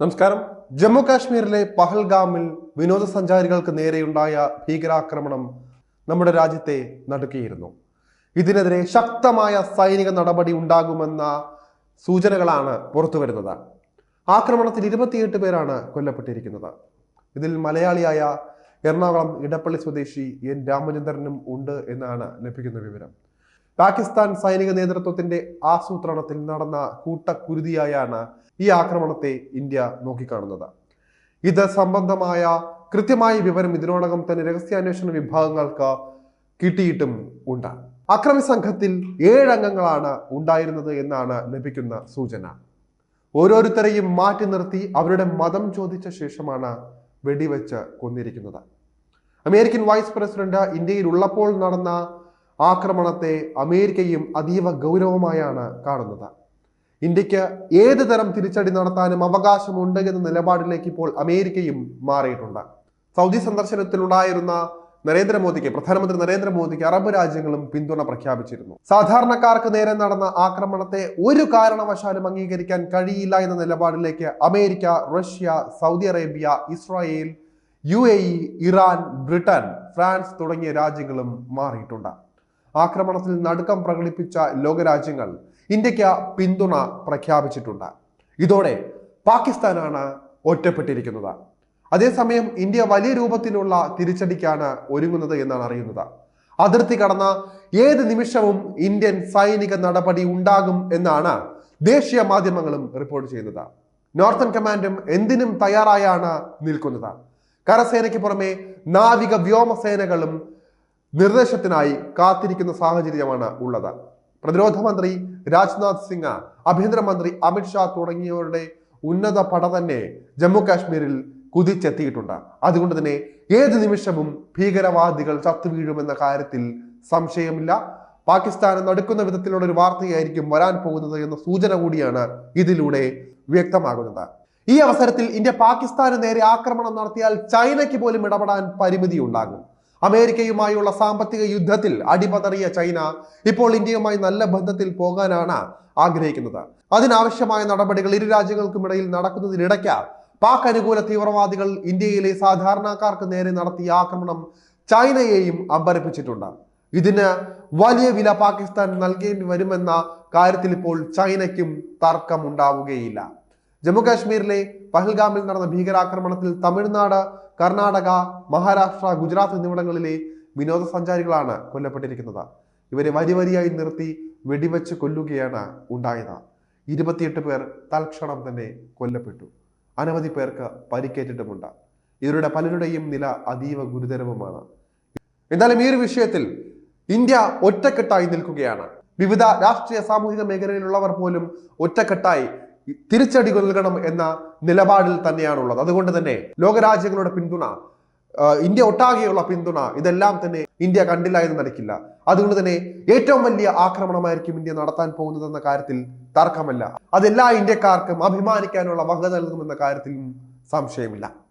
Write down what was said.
നമസ്കാരം. ജമ്മു കാശ്മീരിലെ പഹൽഗാമിൽ വിനോദസഞ്ചാരികൾക്ക് നേരെയുണ്ടായ ഭീകരാക്രമണം നമ്മുടെ രാജ്യത്തെ നടുക്കിയിരുന്നു. ഇതിനെതിരെ ശക്തമായ സൈനിക നടപടി ഉണ്ടാകുമെന്ന സൂചനകളാണ് പുറത്തു വരുന്നത്. ആക്രമണത്തിൽ ഇരുപത്തിയെട്ട് പേരാണ് കൊല്ലപ്പെട്ടിരിക്കുന്നത്. ഇതിൽ മലയാളിയായ എറണാകുളം ഇടപ്പള്ളി സ്വദേശി എൻ രാമചന്ദ്രനും ഉണ്ട് എന്നാണ് ലഭിക്കുന്ന വിവരം. പാകിസ്ഥാൻ സൈനിക നേതൃത്വത്തിന്റെ ആസൂത്രണത്തിൽ നടന്ന കൂട്ടക്കുരുതിയായാണ് ഈ ആക്രമണത്തെ ഇന്ത്യ നോക്കിക്കാണുന്നത്. ഇത് സംബന്ധമായ കൃത്യമായ വിവരം ഇതിനോടകം തന്നെ രഹസ്യാന്വേഷണ വിഭാഗങ്ങൾക്ക് കിട്ടിയിട്ടും ഉണ്ട് അക്രമി സംഘത്തിൽ ഏഴംഗങ്ങളാണ് ഉണ്ടായിരുന്നത് എന്നാണ് ലഭിക്കുന്ന സൂചന. ഓരോരുത്തരെയും മാറ്റി നിർത്തി അവരുടെ മതം ചോദിച്ച ശേഷമാണ് വെടിവെച്ച് കൊന്നിരിക്കുന്നത്. അമേരിക്കൻ വൈസ് പ്രസിഡന്റ് ഇന്ത്യയിൽ ഉള്ളപ്പോൾ നടന്ന ആക്രമണത്തെ അമേരിക്കയും അതീവ ഗൗരവമായാണ് കാണുന്നത്. ഇന്ത്യയ്ക്ക് ഏത് തരം തിരിച്ചടി നടത്താനും അവകാശമുണ്ട് എന്ന നിലപാടിലേക്ക് ഇപ്പോൾ അമേരിക്കയും മാറിയിട്ടുണ്ട്. സൗദി സന്ദർശനത്തിലുണ്ടായിരുന്ന നരേന്ദ്രമോദിക്ക് പ്രധാനമന്ത്രി നരേന്ദ്രമോദിക്ക് അറബ് രാജ്യങ്ങളും പിന്തുണ പ്രഖ്യാപിച്ചിരുന്നു. സാധാരണക്കാർക്ക് നേരെ നടന്ന ആക്രമണത്തെ ഒരു കാരണവശാലും അംഗീകരിക്കാൻ കഴിയില്ല എന്ന നിലപാടിലേക്ക് America Russia Saudi Arabia Israel U Iran Britain France തുടങ്ങിയ രാജ്യങ്ങളും മാറിയിട്ടുണ്ട്. ആക്രമണത്തിൽ നടുക്കം പ്രകടിപ്പിച്ച ലോകരാജ്യങ്ങൾ ഇന്ത്യയ്ക്ക് പിന്തുണ പ്രഖ്യാപിച്ചിട്ടുണ്ട്. ഇതോടെ പാകിസ്ഥാനാണ് ഒറ്റപ്പെട്ടിരിക്കുന്നത്. അതേസമയം ഇന്ത്യ വലിയ രൂപത്തിലുള്ള തിരിച്ചടിക്കാണ് ഒരുങ്ങുന്നത് എന്നാണ് അറിയുന്നത്. അതിർത്തി കടന്ന ഏത് നിമിഷവും ഇന്ത്യൻ സൈനിക നടപടി ഉണ്ടാകും എന്നാണ് ദേശീയ മാധ്യമങ്ങളും റിപ്പോർട്ട് ചെയ്യുന്നത്. നോർത്തൺ കമാൻഡും എന്തിനും തയ്യാറായാണ് നിൽക്കുന്നത്. കരസേനയ്ക്ക് പുറമെ നാവിക വ്യോമസേനകളും നിർദ്ദേശത്തിനായി കാത്തിരിക്കുന്ന സാഹചര്യമാണ് ഉള്ളത്. പ്രതിരോധ മന്ത്രി രാജ്നാഥ് സിംഗ് ആഭ്യന്തരമന്ത്രി അമിത്ഷാ തുടങ്ങിയവരുടെ ഉന്നത പട തന്നെ ജമ്മു കാശ്മീരിൽ കുതിച്ചെത്തിയിട്ടുണ്ട്. അതുകൊണ്ട് തന്നെ ഏത് നിമിഷവും ഭീകരവാദികൾ ചത്തുവീഴുമെന്ന കാര്യത്തിൽ സംശയമില്ല. പാകിസ്ഥാനെ നടുക്കുന്ന വിധത്തിലുള്ള ഒരു വാർത്തയായിരിക്കും വരാൻ പോകുന്നത് എന്ന സൂചന കൂടിയാണ് ഇതിലൂടെ വ്യക്തമാകുന്നത്. ഈ അവസരത്തിൽ ഇന്ത്യ പാകിസ്ഥാന് നേരെ ആക്രമണം നടത്തിയാൽ ചൈനയ്ക്ക് പോലും ഇടപെടാൻ പരിമിതി ഉണ്ടാകും അമേരിക്കയുമായുള്ള സാമ്പത്തിക യുദ്ധത്തിൽ അടിപതറിയ ചൈന ഇപ്പോൾ ഇന്ത്യയുമായി നല്ല ബന്ധത്തിൽ പോകാനാണ് ആഗ്രഹിക്കുന്നത്. അതിനാവശ്യമായ നടപടികൾ ഇരു രാജ്യങ്ങൾക്കുമിടയിൽ നടക്കുന്നതിനിടയ്ക്ക് പാക് അനുകൂല തീവ്രവാദികൾ ഇന്ത്യയിലെ സാധാരണക്കാർക്ക് നേരെ നടത്തിയ ആക്രമണം ചൈനയെയും അമ്പരപ്പിച്ചിട്ടുണ്ട്. ഇതിന് വലിയ വില പാകിസ്ഥാൻ നൽകേണ്ടി വരുമെന്ന കാര്യത്തിൽ ഇപ്പോൾ ചൈനയ്ക്കും തർക്കമുണ്ടാവുകയില്ല. ജമ്മു കാശ്മീരിലെ പഹൽഗാമിൽ നടന്ന ഭീകരാക്രമണത്തിൽ തമിഴ്നാട് കർണാടക മഹാരാഷ്ട്ര ഗുജറാത്ത് എന്നിവിടങ്ങളിലെ വിനോദസഞ്ചാരികളാണ് കൊല്ലപ്പെട്ടിരിക്കുന്നത്. ഇവരെ വരി വരിയായി നിർത്തി വെടിവെച്ച് കൊല്ലുകയാണ് ഉണ്ടായത്. ഇരുപത്തിയെട്ട് പേർ തൽക്ഷണം തന്നെ കൊല്ലപ്പെട്ടു. അനവധി പേർക്ക് പരിക്കേറ്റിട്ടുമുണ്ട്. ഇവരുടെ പലരുടെയും നില അതീവ ഗുരുതരവുമാണ്. എന്തായാലും ഈ ഒരു വിഷയത്തിൽ ഇന്ത്യ ഒറ്റക്കെട്ടായി നിൽക്കുകയാണ്. വിവിധ രാഷ്ട്രീയ സാമൂഹിക മേഖലയിലുള്ളവർ പോലും ഒറ്റക്കെട്ടായി തിരിച്ചടി നൽകണം എന്ന നിലപാടിൽ തന്നെയാണുള്ളത്. അതുകൊണ്ട് തന്നെ ലോകരാജ്യങ്ങളുടെ പിന്തുണ ഇന്ത്യ ഒട്ടാകെയുള്ള പിന്തുണ ഇതെല്ലാം തന്നെ ഇന്ത്യ കണ്ടില്ല എന്ന് നടക്കില്ല. അതുകൊണ്ട് തന്നെ ഏറ്റവും വലിയ ആക്രമണമായിരിക്കും ഇന്ത്യ നടത്താൻ പോകുന്നതെന്ന കാര്യത്തിൽ തർക്കമല്ല. അതെല്ലാ ഇന്ത്യക്കാർക്കും അഭിമാനിക്കാനുള്ള വക നൽകുമെന്ന കാര്യത്തിലും സംശയമില്ല.